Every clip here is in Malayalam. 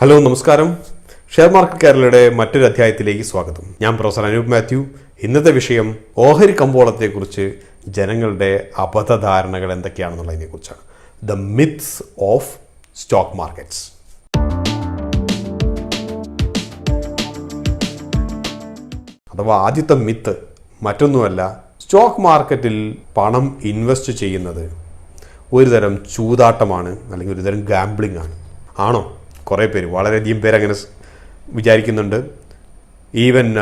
ഹലോ നമസ്കാരം. ഷെയർ മാർക്കറ്റ് കേരളയുടെ മറ്റൊരു അധ്യായത്തിലേക്ക് സ്വാഗതം. ഞാൻ പ്രൊഫസർ അനൂപ് മാത്യു. ഇന്നത്തെ വിഷയം ഓഹരി കമ്പോളത്തെക്കുറിച്ച് ജനങ്ങളുടെ അബദ്ധധാരണകൾ എന്തൊക്കെയാണെന്നുള്ളതിനെക്കുറിച്ചാണ് the myths of stock markets അഥവാ ആദ്യത്തെ മിത്ത് മറ്റൊന്നുമല്ല സ്റ്റോക്ക് മാർക്കറ്റിൽ പണം ഇൻവെസ്റ്റ് ചെയ്യുന്നത് ഒരുതരം ചൂതാട്ടമാണ് അല്ലെങ്കിൽ ഒരുതരം ഗാംബ്ലിംഗ് ആണ്. ആണോ? കുറേ പേര് വളരെയധികം പേര് അങ്ങനെ വിചാരിക്കുന്നുണ്ട്. ഈവൻ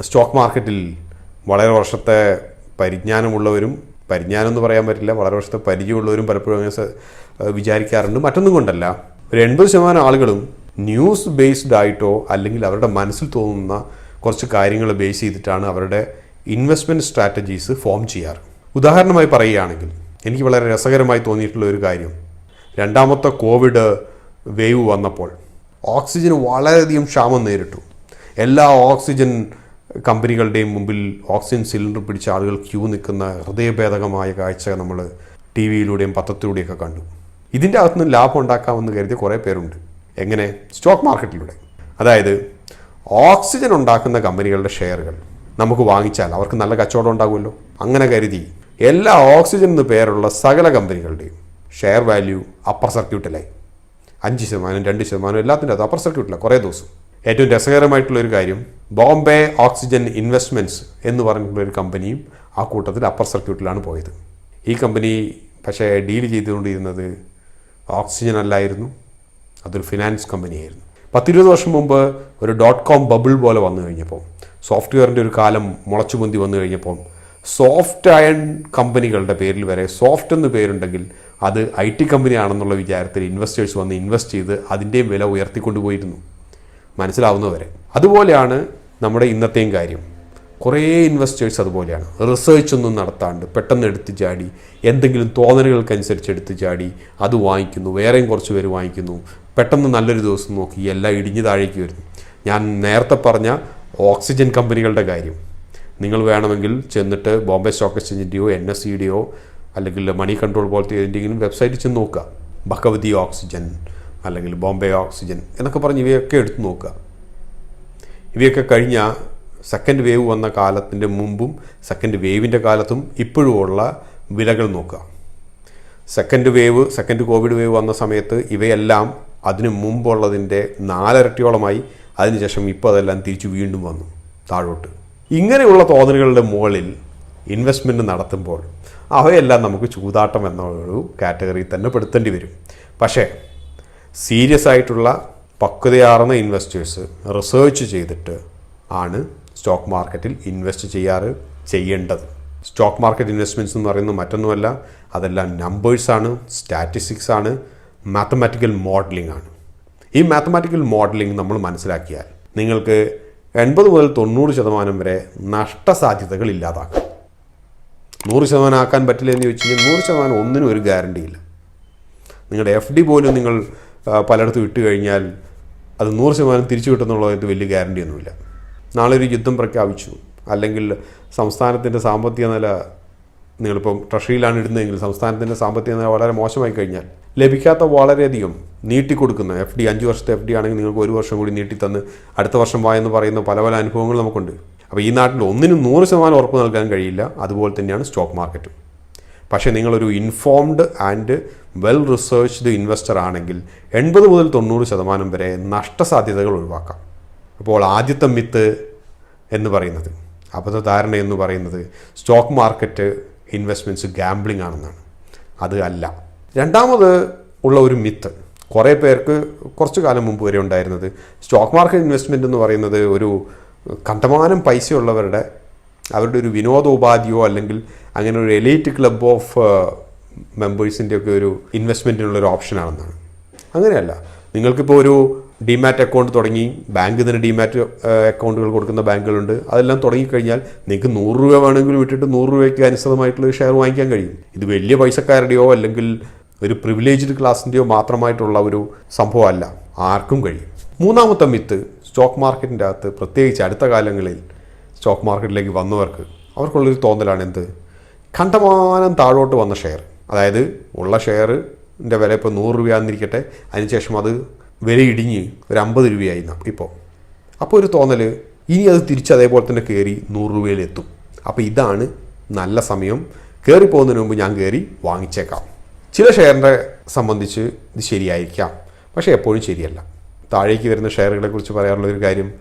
സ്റ്റോക്ക് മാർക്കറ്റിൽ വളരെ വർഷത്തെ പരിജ്ഞാനമുള്ളവരും പരിജ്ഞാനം എന്ന് പറയാൻ പറ്റില്ല വളരെ വർഷത്തെ പരിചയമുള്ളവരും പലപ്പോഴും അങ്ങനെ വിചാരിക്കാറുണ്ട്. മറ്റൊന്നും കൊണ്ടല്ല ഒരു എൺപത് ശതമാനം ആളുകളും ന്യൂസ് ബേസ്ഡ് ആയിട്ടോ അല്ലെങ്കിൽ അവരുടെ മനസ്സിൽ തോന്നുന്ന കുറച്ച് കാര്യങ്ങൾ ബേസ് ചെയ്തിട്ടാണ് അവരുടെ ഇൻവെസ്റ്റ്മെന്റ് സ്ട്രാറ്റജീസ് ഫോം ചെയ്യാറ്. ഉദാഹരണമായി പറയുകയാണെങ്കിൽ എനിക്ക് വളരെ രസകരമായി തോന്നിയിട്ടുള്ള ഒരു കാര്യം. രണ്ടാമത്തെ കോവിഡ് വേവ് വന്നപ്പോൾ ഓക്സിജന് വളരെയധികം ക്ഷാമം നേരിട്ടു. എല്ലാ ഓക്സിജൻ കമ്പനികളുടെയും മുമ്പിൽ ഓക്സിജൻ സിലിണ്ടർ പിടിച്ച ആളുകൾ ക്യൂ നിൽക്കുന്ന ഹൃദയഭേദകമായ കാഴ്ച നമ്മൾ ടി വിയിലൂടെയും പത്രത്തിലൂടെയൊക്കെ കണ്ടു. ഇതിന്റെ അകത്തുനിന്ന് ലാഭം ഉണ്ടാക്കാമെന്ന് കരുതിയ കുറേ പേരുണ്ട്. എങ്ങനെ? സ്റ്റോക്ക് മാർക്കറ്റിലൂടെ. അതായത് ഓക്സിജൻ ഉണ്ടാക്കുന്ന കമ്പനികളുടെ ഷെയറുകൾ നമുക്ക് വാങ്ങിച്ചാൽ അവർക്ക് നല്ല കച്ചവടം ഉണ്ടാകുമല്ലോ. അങ്ങനെ കരുതി എല്ലാ ഓക്സിജൻ എന്ന് പേരുള്ള സകല കമ്പനികളുടെയും ഷെയർ വാല്യൂ അപ്പർ സർക്യൂട്ടിലായി അഞ്ച് ശതമാനം രണ്ട് ശതമാനം എല്ലാത്തിന്റെ അത് അപ്പർ സർക്യൂട്ടിലാണ് കുറേ ദിവസം. ഏറ്റവും രസകരമായിട്ടുള്ള ഒരു കാര്യം ബോംബെ ഓക്സിജൻ ഇൻവെസ്റ്റ്മെന്റ്സ് എന്ന് പറഞ്ഞിട്ടുള്ള ഒരു കമ്പനിയും ആ കൂട്ടത്തിൽ അപ്പർ സർക്യൂട്ടിലാണ് പോയത്. ഈ കമ്പനി പക്ഷേ ഡീൽ ചെയ്തുകൊണ്ടിരുന്നത് ഓക്സിജൻ അല്ലായിരുന്നു അതൊരു ഫിനാൻസ് കമ്പനിയായിരുന്നു. പത്തിരുപത് വർഷം മുമ്പ് ഒരു ഡോട്ട് കോം ബബിൾ പോലെ വന്നു കഴിഞ്ഞപ്പോൾ സോഫ്റ്റ്വെയറിന്റെ ഒരു കാലം മുളച്ചു പൊന്തി വന്നു കഴിഞ്ഞപ്പോൾ സോഫ്റ്റ് അയൺ കമ്പനികളുടെ പേരിൽ വരെ സോഫ്റ്റ് എന്ന് പേരുണ്ടെങ്കിൽ അത് ഐ ടി കമ്പനി ആണെന്നുള്ള വിചാരത്തിൽ ഇൻവെസ്റ്റേഴ്സ് വന്ന് ഇൻവെസ്റ്റ് ചെയ്ത് അതിന്റെയും വില ഉയർത്തിക്കൊണ്ടുപോയിരുന്നു. മനസ്സിലാവുന്നവരെ. അതുപോലെയാണ് നമ്മുടെ ഇന്നത്തെയും കാര്യം. കുറേ ഇൻവെസ്റ്റേഴ്സ് അതുപോലെയാണ്. റിസർച്ച് ഒന്നും നടത്താണ്ട് പെട്ടെന്ന് എടുത്ത് ചാടി എന്തെങ്കിലും തോന്നലുകൾക്കനുസരിച്ച് എടുത്ത് ചാടി അത് വാങ്ങിക്കുന്നു വേറെയും കുറച്ച് പേര് വാങ്ങിക്കുന്നു. പെട്ടെന്ന് നല്ലൊരു ദിവസം നോക്കി എല്ലാം ഇടിഞ്ഞു താഴേക്ക് വരുന്നു. ഞാൻ നേരത്തെ പറഞ്ഞ ഓക്സിജൻ കമ്പനികളുടെ കാര്യം. നിങ്ങൾ വേണമെങ്കിൽ ചെന്നിട്ട് ബോംബെ സ്റ്റോക്ക് എക്സ്ചേഞ്ചിന്റെയോ എൻ എസ് സിയുടെയോ അല്ലെങ്കിൽ മണി കൺട്രോൾ പോലത്തെ ഏതെങ്കിലും വെബ്സൈറ്റിൽ ചെന്ന് നോക്കുക. ഭഗവതി ഓക്സിജൻ അല്ലെങ്കിൽ ബോംബെ ഓക്സിജൻ എന്നൊക്കെ പറഞ്ഞ് ഇവയൊക്കെ എടുത്ത് നോക്കുക. ഇവയൊക്കെ കഴിഞ്ഞ സെക്കൻഡ് വേവ് വന്ന കാലത്തിന്റെ മുമ്പും സെക്കൻഡ് വേവിന്റെ കാലത്തും ഇപ്പോഴുമുള്ള വിലകൾ നോക്കുക. Second wave second covid wave വന്ന സമയത്ത് ഇവയെല്ലാം അതിന് മുമ്പുള്ളതിന്റെ നാലരട്ടിയോളമായി അതിനുശേഷം ഇപ്പോൾ അതെല്ലാം തിരിച്ചു വീണ്ടും വന്നു താഴോട്ട്. ഇങ്ങനെയുള്ള തോന്നലുകളുടെ മുകളിൽ ഇൻവെസ്റ്റ്മെന്റ് നടത്തുമ്പോൾ അവയെല്ലാം നമുക്ക് ചൂതാട്ടം എന്ന ഒരു കാറ്റഗറിയിൽ തന്നെ പെടുത്തേണ്ടി വരും. പക്ഷേ സീരിയസ് ആയിട്ടുള്ള പക്വതയാർന്ന ഇൻവെസ്റ്റേഴ്സ് റിസർച്ച് ചെയ്തിട്ട് ആണ് സ്റ്റോക്ക് മാർക്കറ്റിൽ ഇൻവെസ്റ്റ് ചെയ്യാറ് ചെയ്യേണ്ടത്. സ്റ്റോക്ക് മാർക്കറ്റ് ഇൻവെസ്റ്റ്മെന്റ്സ് എന്ന് പറയുന്നത് മറ്റൊന്നുമല്ല അതെല്ലാം നമ്പേഴ്സാണ് സ്റ്റാറ്റിസ്റ്റിക്സ് ആണ് മാത്തമാറ്റിക്കൽ മോഡലിംഗ് ആണ്. ഈ മാത്തമാറ്റിക്കൽ മോഡലിംഗ് നമ്മൾ മനസ്സിലാക്കിയാൽ നിങ്ങൾക്ക് എൺപത് മുതൽ തൊണ്ണൂറ് ശതമാനം വരെ നഷ്ടസാധ്യതകൾ ഇല്ലാതാക്കാം. നൂറ് ശതമാനം ആക്കാൻ പറ്റില്ല എന്ന് ചോദിച്ചു കഴിഞ്ഞാൽ നൂറ് ശതമാനം ഒന്നിനും ഒരു ഗ്യാരണ്ടി ഇല്ല. നിങ്ങളുടെ എഫ് ഡി പോലും നിങ്ങൾ പലയിടത്തും ഇട്ട് കഴിഞ്ഞാൽ അത് നൂറ് ശതമാനം തിരിച്ചു കിട്ടുന്നുള്ളത് വലിയ ഗ്യാരണ്ടി ഒന്നുമില്ല. നാളെ ഒരു യുദ്ധം പ്രഖ്യാപിച്ചു. അല്ലെങ്കിൽ സംസ്ഥാനത്തിന്റെ സാമ്പത്തിക നില നിങ്ങളിപ്പം ട്രഷറിയിലാണ് ഇടുന്നതെങ്കിൽ സംസ്ഥാനത്തിന്റെ സാമ്പത്തിക നില വളരെ മോശമായി കഴിഞ്ഞാൽ ലഭിക്കാത്ത വളരെയധികം നീട്ടിക്കൊടുക്കുന്ന എഫ് ഡി അഞ്ച് വർഷത്തെ എഫ് ഡി ആണെങ്കിൽ നിങ്ങൾക്ക് ഒരു വർഷം കൂടി നീട്ടിത്തന്ന് അടുത്ത വർഷം വായെന്ന് പറയുന്ന പല പല അനുഭവങ്ങൾ നമുക്കുണ്ട്. അപ്പോൾ ഈ നാട്ടിൽ ഒന്നിനും നൂറ് ശതമാനം ഉറപ്പ് നൽകാൻ കഴിയില്ല. അതുപോലെ തന്നെയാണ് സ്റ്റോക്ക് മാർക്കറ്റും. പക്ഷേ നിങ്ങളൊരു informed and well researched investor ആണെങ്കിൽ എൺപത് മുതൽ തൊണ്ണൂറ് ശതമാനം വരെ നഷ്ടസാധ്യതകൾ ഒഴിവാക്കാം. അപ്പോൾ ആദ്യത്തെ മിത്ത് എന്ന് പറയുന്നത് അബദ്ധധാരണ എന്ന് പറയുന്നത് സ്റ്റോക്ക് മാർക്കറ്റ് ഇൻവെസ്റ്റ്മെന്റ്സ് ഗാംബ്ലിംഗ് ആണെന്നാണ്. അത് അല്ല. രണ്ടാമത് ഉള്ള ഒരു മിത്ത് കുറേ പേർക്ക് കുറച്ച് കാലം മുമ്പ് വരെ ഉണ്ടായിരുന്നത് സ്റ്റോക്ക് മാർക്കറ്റ് ഇൻവെസ്റ്റ്മെന്റ് എന്ന് പറയുന്നത് ഒരു കണ്ടമാനം പൈസയുള്ളവരുടെ അവരുടെ ഒരു വിനോദോപാധിയോ അല്ലെങ്കിൽ അങ്ങനെ ഒരു എലൈറ്റ് ക്ലബ് ഓഫ് മെമ്പേഴ്സിന്റെ ഒക്കെ ഒരു ഇൻവെസ്റ്റ്മെന്റിനുള്ള ഒരു ഓപ്ഷനാണെന്നാണ് അങ്ങനെയല്ല. നിങ്ങൾക്കിപ്പോൾ ഒരു ഡിമാറ്റ് അക്കൗണ്ട് തുടങ്ങി ബാങ്ക് തന്നെ ഡിമാറ്റ് അക്കൗണ്ടുകൾ കൊടുക്കുന്ന ബാങ്കുകളുണ്ട് അതെല്ലാം തുടങ്ങിക്കഴിഞ്ഞാൽ നിങ്ങൾക്ക് നൂറ് രൂപ വേണമെങ്കിൽ വിട്ടിട്ട് നൂറ് രൂപയ്ക്ക് അനുസൃതമായിട്ടുള്ള ഷെയർ വാങ്ങിക്കാൻ കഴിയും. ഇത് വലിയ പൈസക്കാരുടെയോ അല്ലെങ്കിൽ ഒരു പ്രിവിലേജ്ഡ് ക്ലാസിന്റെയോ മാത്രമായിട്ടുള്ള ഒരു സംഭവമല്ല. ആർക്കും കഴിയും. മൂന്നാമത്തെ മിത്ത് സ്റ്റോക്ക് മാർക്കറ്റിന്റെ അകത്ത് പ്രത്യേകിച്ച് അടുത്ത കാലങ്ങളിൽ സ്റ്റോക്ക് മാർക്കറ്റിലേക്ക് വന്നവർക്ക് അവർക്കുള്ളൊരു തോന്നലാണ് എന്ത്? കണ്ടമാനം താഴോട്ട് വന്ന ഷെയർ. അതായത് ഉള്ള ഷെയറിന്റെ വില ഇപ്പോൾ നൂറ് രൂപയാന്നിരിക്കട്ടെ. അതിനുശേഷം അത് വില ഇടിഞ്ഞ് ഒരു അമ്പത് രൂപയായി ഇപ്പോൾ. അപ്പോൾ ഒരു തോന്നൽ ഇനി അത് തിരിച്ച് അതേപോലെ തന്നെ കയറി നൂറ് രൂപയിലെത്തും അപ്പോൾ ഇതാണ് നല്ല സമയം. കയറി പോകുന്നതിന് മുമ്പ് ഞാൻ കയറി വാങ്ങിച്ചേക്കാം. ചില ഷെയറിനെ സംബന്ധിച്ച് ഇത് ശരിയായിരിക്കാം. പക്ഷേ എപ്പോഴും ശരിയല്ല. താഴേക്ക് വരുന്ന ഷെയറുകളെ കുറിച്ച് പറയാറുള്ള ഒരു കാര്യം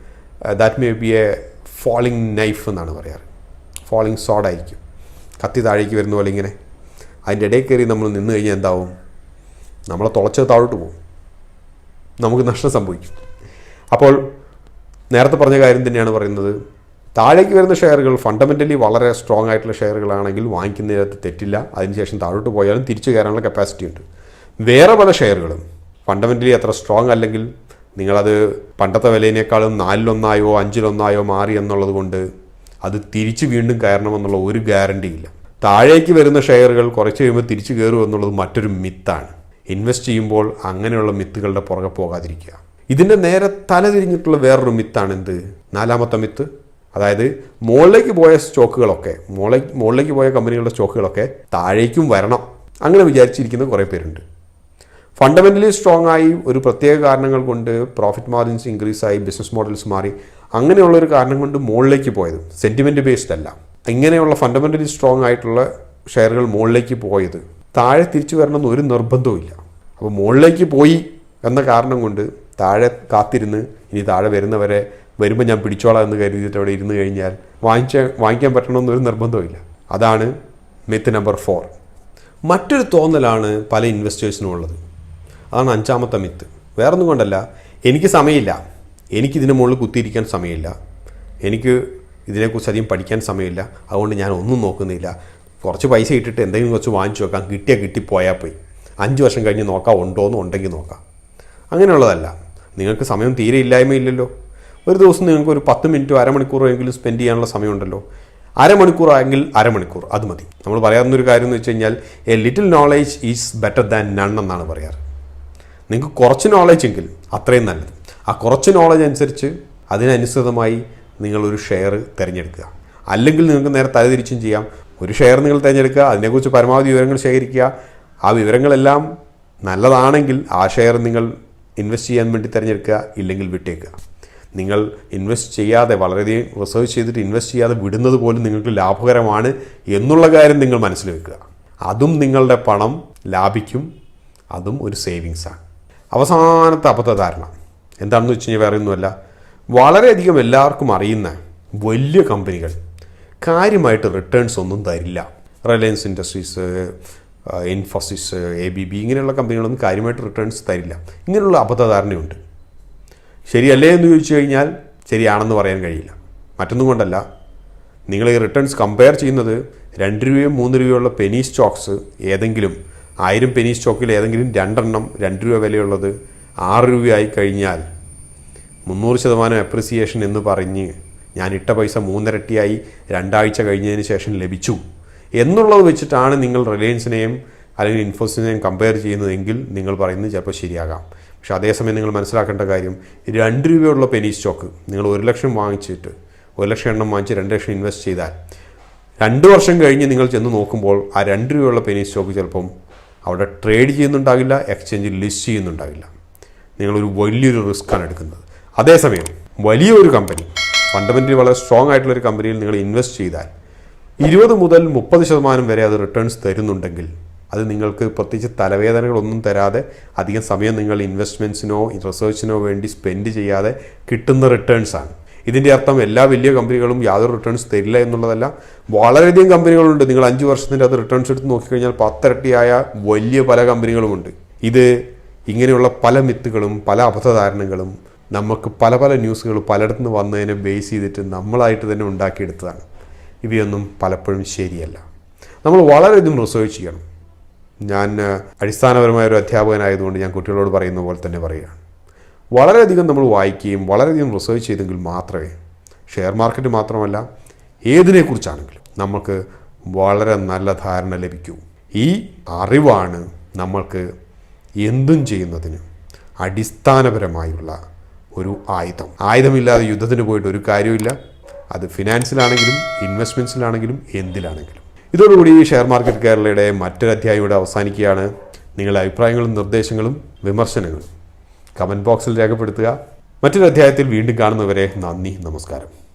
that may be a falling knife എന്നാണ് പറയാറ്. ഫോളിങ് സോഡായിരിക്കും കത്തി താഴേക്ക് വരുന്ന പോലെ ഇങ്ങനെ. അതിന്റെ ഇടയിൽ കയറി നമ്മൾ നിന്ന് കഴിഞ്ഞാൽ എന്താവും? നമ്മളെ തുളച്ച് താഴോട്ട് പോകും. നമുക്ക് നഷ്ടം സംഭവിക്കും. അപ്പോൾ നേരത്തെ പറഞ്ഞ കാര്യം തന്നെയാണ് പറയുന്നത്. താഴേക്ക് വരുന്ന ഷെയറുകൾ ഫണ്ടമെന്റലി വളരെ സ്ട്രോങ് ആയിട്ടുള്ള ഷെയറുകളാണെങ്കിൽ വാങ്ങിക്കുന്നതിനകത്ത് തെറ്റില്ല. അതിനുശേഷം താഴോട്ട് പോയാലും തിരിച്ചു കയറാനുള്ള കപ്പാസിറ്റി ഉണ്ട്. വേറെ പല ഷെയറുകളും ഫണ്ടമെന്റലി അത്ര സ്ട്രോങ് അല്ലെങ്കിൽ നിങ്ങളത് പണ്ടത്തെ വിലയിനേക്കാളും നാലിലൊന്നായോ അഞ്ചിലൊന്നായോ മാറി എന്നുള്ളത് കൊണ്ട് അത് തിരിച്ച് വീണ്ടും കയറണമെന്നുള്ള ഒരു ഗ്യാരണ്ടിയില്ല താഴേക്ക് വരുന്ന ഷെയറുകൾ കുറച്ച് കഴിയുമ്പോൾ തിരിച്ചു കയറും എന്നുള്ളത് മറ്റൊരു മിത്താണ്. ഇൻവെസ്റ്റ് ചെയ്യുമ്പോൾ അങ്ങനെയുള്ള മിത്തുകളുടെ പുറകെ പോകാതിരിക്കുക. ഇതിന്റെ നേരെ തലതിരിഞ്ഞിട്ടുള്ള വേറൊരു മിത്താണ് എന്ത്? നാലാമത്തെ മിത്ത്. അതായത് മുകളിലേക്ക് പോയ സ്റ്റോക്കുകളൊക്കെ മുകളിലേക്ക് മുകളിലേക്ക് പോയ കമ്പനികളുടെ സ്റ്റോക്കുകളൊക്കെ താഴേക്കും വരണം. അങ്ങനെ വിചാരിച്ചിരിക്കുന്ന കുറേ പേരുണ്ട്. ഫണ്ടമെന്റലി സ്ട്രോങ് ആയി ഒരു പ്രത്യേക കാരണങ്ങൾ കൊണ്ട് പ്രോഫിറ്റ് മാർജിൻസ് ഇൻക്രീസ് ആയി ബിസിനസ് മോഡൽസ് മാറി. അങ്ങനെയുള്ള ഒരു കാരണം കൊണ്ട് മുകളിലേക്ക് പോയത്. സെന്റിമെന്റ് ബേസ്ഡ് അല്ല. ഇങ്ങനെയുള്ള ഫണ്ടമെന്റലി സ്ട്രോങ് ആയിട്ടുള്ള ഷെയറുകൾ മുകളിലേക്ക് പോയത്. താഴെ തിരിച്ചു വരണമെന്ന് ഒരു നിർബന്ധവുമില്ല അപ്പോൾ മുകളിലേക്ക് പോയി എന്ന കാരണം കൊണ്ട് താഴെ കാത്തിരുന്ന് ഇനി താഴെ വരുന്നവരെ വരുമ്പോൾ ഞാൻ പിടിച്ചോളാം എന്ന് കരുതിയിട്ട് അവിടെ ഇരുന്ന് കഴിഞ്ഞാൽ വാങ്ങിച്ച വാങ്ങിക്കാൻ പറ്റണമെന്നൊരു നിർബന്ധമില്ല അതാണ് മിത്ത് നമ്പർ ഫോർ മറ്റൊരു തോന്നലാണ് പല ഇൻവെസ്റ്റേഴ്സിനും ഉള്ളത്. അതാണ് അഞ്ചാമത്തെ മിത്ത് വേറൊന്നും കൊണ്ടല്ല എനിക്ക് സമയമില്ല. എനിക്കിതിന് മുകളിൽ കുത്തിയിരിക്കാൻ സമയമില്ല. എനിക്ക് ഇതിനെക്കുറിച്ച് അധികം പഠിക്കാൻ സമയമില്ല. അതുകൊണ്ട് ഞാൻ ഒന്നും നോക്കുന്നില്ല. കുറച്ച് പൈസ ഇട്ടിട്ട് എന്തെങ്കിലും കുറച്ച് വാങ്ങിച്ചു നോക്കാം കിട്ടിയാൽ കിട്ടിപ്പോയാൽ പോയി. അഞ്ച് വർഷം കഴിഞ്ഞ് നോക്കാം ഉണ്ടോ എന്ന് ഉണ്ടെങ്കിൽ നോക്കാം. അങ്ങനെയുള്ളതല്ല. നിങ്ങൾക്ക് സമയം തീരെ ഇല്ലായ്മയില്ലല്ലോ. ഒരു ദിവസം നിങ്ങൾക്ക് ഒരു പത്ത് മിനിറ്റോ അരമണിക്കൂറോ എങ്കിലും സ്പെൻഡ് ചെയ്യാനുള്ള സമയമുണ്ടല്ലോ. അരമണിക്കൂറായെങ്കിൽ അരമണിക്കൂർ. അത് മതി. നമ്മൾ പറയാവുന്ന ഒരു കാര്യം എന്ന് വെച്ച് കഴിഞ്ഞാൽ a little knowledge is better than none എന്നാണ് പറയാറ്. നിങ്ങൾക്ക് കുറച്ച് നോളജ് എങ്കിൽ അത്രയും നല്ലത്. ആ കുറച്ച് നോളജ് അനുസരിച്ച് അതിനനുസൃതമായി നിങ്ങളൊരു ഷെയർ തിരഞ്ഞെടുക്കുക. അല്ലെങ്കിൽ നിങ്ങൾക്ക് നേരെ തലതിരിച്ചും ചെയ്യാം. ഒരു ഷെയർ നിങ്ങൾ തിരഞ്ഞെടുക്കുക അതിനെക്കുറിച്ച് പരമാവധി വിവരങ്ങൾ ശേഖരിക്കുക. ആ വിവരങ്ങളെല്ലാം നല്ലതാണെങ്കിൽ ആ ഷെയർ നിങ്ങൾ ഇൻവെസ്റ്റ് ചെയ്യാൻ വേണ്ടി തിരഞ്ഞെടുക്കുക ഇല്ലെങ്കിൽ വിട്ടേക്കുക. നിങ്ങൾ ഇൻവെസ്റ്റ് ചെയ്യാതെ വളരെയധികം റിസർച്ച് ചെയ്തിട്ട് ഇൻവെസ്റ്റ് ചെയ്യാതെ വിടുന്നത് പോലും നിങ്ങൾക്ക് ലാഭകരമാണ് എന്നുള്ള കാര്യം നിങ്ങൾ മനസ്സിൽ വെക്കുക. അതും നിങ്ങളുടെ പണം ലാഭിക്കും. അതും ഒരു സേവിങ്സാണ് അവസാനത്തെ അബദ്ധധാരണ എന്താണെന്ന് വെച്ച് കഴിഞ്ഞാൽ വേറെ ഒന്നുമല്ല വളരെയധികം എല്ലാവർക്കും അറിയുന്ന വലിയ കമ്പനികൾ കാര്യമായിട്ട് റിട്ടേൺസ് ഒന്നും തരില്ല. Reliance Industries Infosys A B B ഇങ്ങനെയുള്ള കമ്പനികളൊന്നും കാര്യമായിട്ട് റിട്ടേൺസ് തരില്ല. ഇങ്ങനെയുള്ള അബദ്ധധാരണയുണ്ട് ശരിയല്ലേ എന്ന് ചോദിച്ചു കഴിഞ്ഞാൽ ശരിയാണെന്ന് പറയാൻ കഴിയില്ല. മറ്റൊന്നും കൊണ്ടല്ല. നിങ്ങൾ ഈ റിട്ടേൺസ് കമ്പയർ ചെയ്യുന്നത് രണ്ട് രൂപയും മൂന്ന് രൂപയുള്ള പെനി സ്റ്റോക്സ് ഏതെങ്കിലും ആയിരം പെനി സ്റ്റോക്കിൽ ഏതെങ്കിലും രണ്ടെണ്ണം രണ്ട് രൂപ വിലയുള്ളത് ആറ് രൂപയായി കഴിഞ്ഞാൽ മുന്നൂറ് ശതമാനം അപ്രിസിയേഷൻ എന്ന് പറഞ്ഞ് ഞാൻ ഇട്ട പൈസ മൂന്നിരട്ടിയായി രണ്ടാഴ്ച കഴിഞ്ഞതിന് ശേഷം ലഭിച്ചു. എന്നുള്ളത് വെച്ചിട്ടാണ് നിങ്ങൾ റിലയൻസിനെയും അല്ലെങ്കിൽ ഇൻഫോസിനെയും കമ്പയർ ചെയ്യുന്നതെങ്കിൽ നിങ്ങൾ പറയുന്നത് ചിലപ്പോൾ ശരിയാകാം. പക്ഷെ അതേസമയം നിങ്ങൾ മനസ്സിലാക്കേണ്ട കാര്യം രണ്ട് രൂപയുള്ള പെനി സ്റ്റോക്ക് നിങ്ങൾ ഒരു ലക്ഷം വാങ്ങിച്ചിട്ട് ഒരു ലക്ഷം എണ്ണം വാങ്ങിച്ച് രണ്ട് ലക്ഷം ഇൻവെസ്റ്റ് ചെയ്താൽ രണ്ട് വർഷം കഴിഞ്ഞ് നിങ്ങൾ ചെന്ന് നോക്കുമ്പോൾ ആ രണ്ട് രൂപയുള്ള പെനി സ്റ്റോക്ക് ചിലപ്പം അവിടെ ട്രേഡ് ചെയ്യുന്നുണ്ടാകില്ല എക്സ്ചേഞ്ച് ലിസ്റ്റ് ചെയ്യുന്നുണ്ടാകില്ല. നിങ്ങളൊരു വലിയൊരു റിസ്ക്കാണ് എടുക്കുന്നത്. അതേസമയം വലിയൊരു കമ്പനി ഫണ്ടമെന്റലി വളരെ സ്ട്രോങ് ആയിട്ടുള്ള ഒരു കമ്പനിയിൽ നിങ്ങൾ ഇൻവെസ്റ്റ് ചെയ്താൽ ഇരുപത് മുതൽ മുപ്പത് ശതമാനം വരെ അത് റിട്ടേൺസ് തരുന്നുണ്ടെങ്കിൽ അത് നിങ്ങൾക്ക് പ്രത്യേകിച്ച് തലവേദനകളൊന്നും തരാതെ അധികം സമയം നിങ്ങൾ ഇൻവെസ്റ്റ്മെന്റ്സിനോ റിസർച്ചിനോ വേണ്ടി സ്പെൻഡ് ചെയ്യാതെ കിട്ടുന്ന റിട്ടേൺസാണ് ഇതിന്റെ അർത്ഥം എല്ലാ വലിയ കമ്പനികളും യാതൊരു റിട്ടേൺസ് തരില്ല എന്നുള്ളതല്ല. വളരെയധികം കമ്പനികളുണ്ട്. നിങ്ങൾ അഞ്ച് വർഷത്തിന്റെ അത് റിട്ടേൺസ് എടുത്ത് നോക്കിക്കഴിഞ്ഞാൽ പത്തിരട്ടിയായ വലിയ പല കമ്പനികളുമുണ്ട്. ഇത് ഇങ്ങനെയുള്ള പല മിത്തുകളും പല അബദ്ധധാരണകളും നമുക്ക് പല പല ന്യൂസുകൾ പലയിടത്തു നിന്ന് വന്നതിനെ ബേസ് ചെയ്തിട്ട് നമ്മളായിട്ട് തന്നെ ഉണ്ടാക്കിയെടുത്തതാണ്. ഇവയൊന്നും പലപ്പോഴും ശരിയല്ല. നമ്മൾ വളരെയധികം റിസർച്ച് ചെയ്യണം. ഞാൻ അടിസ്ഥാനപരമായ ഒരു അധ്യാപകനായതുകൊണ്ട് ഞാൻ കുട്ടികളോട് പറയുന്ന പോലെ തന്നെ പറയുകയാണ്. വളരെയധികം നമ്മൾ വായിക്കുകയും വളരെയധികം റിസർച്ച് ചെയ്തെങ്കിൽ മാത്രമേ ഷെയർ മാർക്കറ്റ് മാത്രമല്ല ഏതിനെക്കുറിച്ചാണെങ്കിലും നമുക്ക് വളരെ നല്ല ധാരണ ലഭിക്കൂ. ഈ അറിവാണ് നമ്മൾക്ക് എന്തും ചെയ്യുന്നതിന് അടിസ്ഥാനപരമായുള്ള ഒരു ആയുധം. ആയുധമില്ലാതെ യുദ്ധത്തിന് പോയിട്ട് ഒരു കാര്യമില്ല അത് ഫിനാൻസിലാണെങ്കിലും ഇൻവെസ്റ്റ്മെന്റ്സിലാണെങ്കിലും എന്തിലാണെങ്കിലും. ഇതോടുകൂടി ഷെയർ മാർക്കറ്റ് കേരളയുടെ മറ്റൊരു അധ്യായം ഇവിടെ അവസാനിക്കുകയാണ്. നിങ്ങളുടെ അഭിപ്രായങ്ങളും നിർദ്ദേശങ്ങളും വിമർശനങ്ങളും കമന്റ് ബോക്സിൽ രേഖപ്പെടുത്തുക. മറ്റൊരു അധ്യായത്തിൽ വീണ്ടും കാണുന്നവരെ നന്ദി നമസ്കാരം.